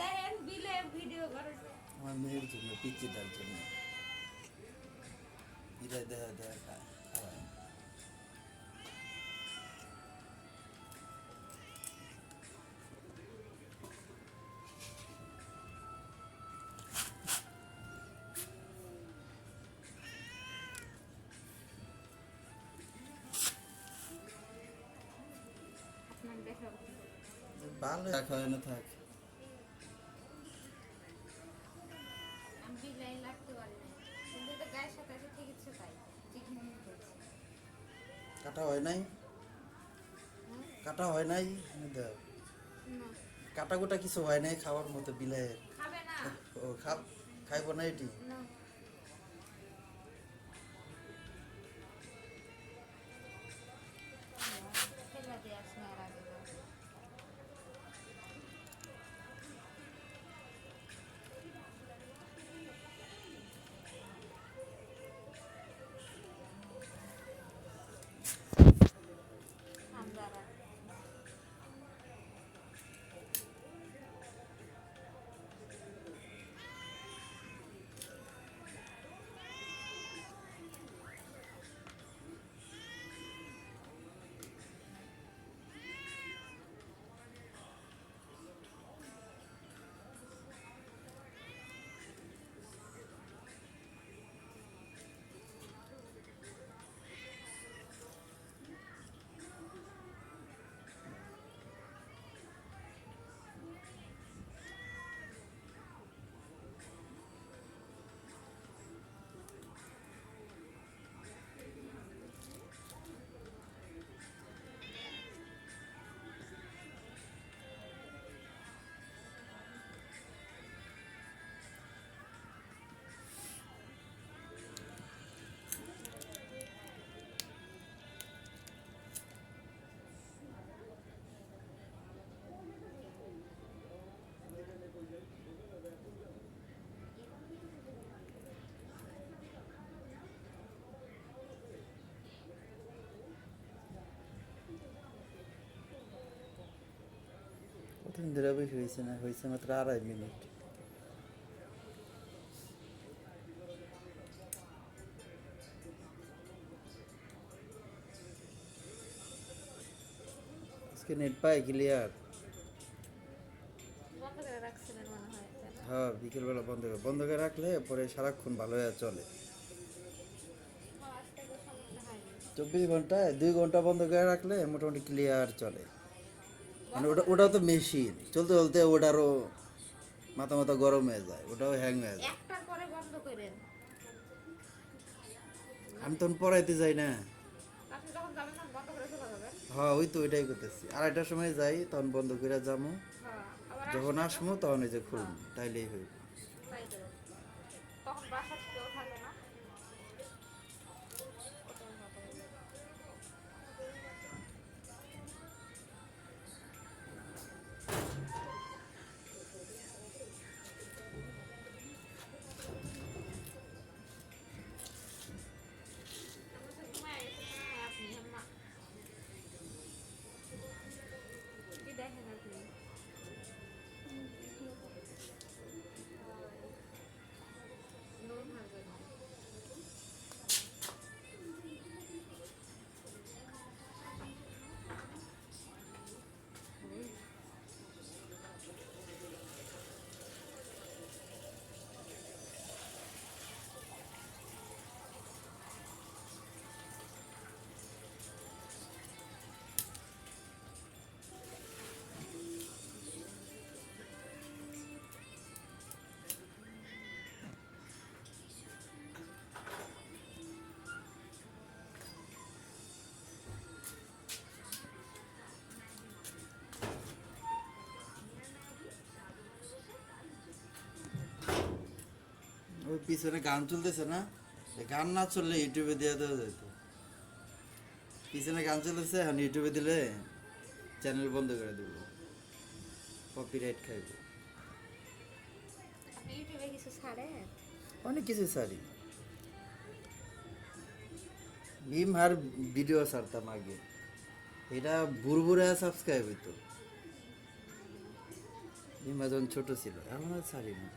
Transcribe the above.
দেখেন বিলে ভিডিও করে আমার মেয়ের জন্য পিচিটার জন্য। এটা দেখা দেখা ভালো রাখা হয় না থাক। কাটা হয় নাই? কাটা হয় নাই? কাটা গোটা কিছু হয় নাই খাওয়ার মতো বিলায় ও খাব খাইব না এটি? ধরে বেশি হয়েছে না হয়েছে মাত্র আড়াই মিনিট। আজকে নেট পায় ক্লিয়ার হ্যাঁ বিকেলবেলা বন্ধ করে বন্ধ করে রাখলে পরে সারাক্ষণ ভালো হয়ে চলে। হয়নি। চব্বিশ ঘন্টায় দুই ঘণ্টা বন্ধ করে রাখলে মোটামুটি ক্লিয়ার চলে। মানে ওটা ওটাও তো মেশিন চলতে চলতে ওটারও মাথা মাথা গরম হয়ে যায় ওটাও হ্যাং হয়ে যায়। বন্ধ করেন। আমি তখন পড়াইতে যাই না। হ্যাঁ ওই তো ওইটাই করতেছি। আড়াইটার সময় যাই তখন বন্ধ করে যাব হ্যাঁ যখন আসব। তখন ওই যে খুলব তাইলেই হইব। ওই পিছনে গান চলতেছে না? গান না চললে ইউটিউবে দিয়ে দেওয়া যেত পিছনে গান চলতেছে এখন ইউটিউবে দিলে চ্যানেল বন্ধ করে দেবো। কপিরাইট খাইব। ইউটিউবে কিছু ছাড়েন? অনেক কিছু সারি মিম আর ভিডিও ছাড়তাম আগে। এটা বুড়বুড়ে সাবস্ক্রাইব হইতো। যখন ছোট ছিল এখন আর ছাড়ি না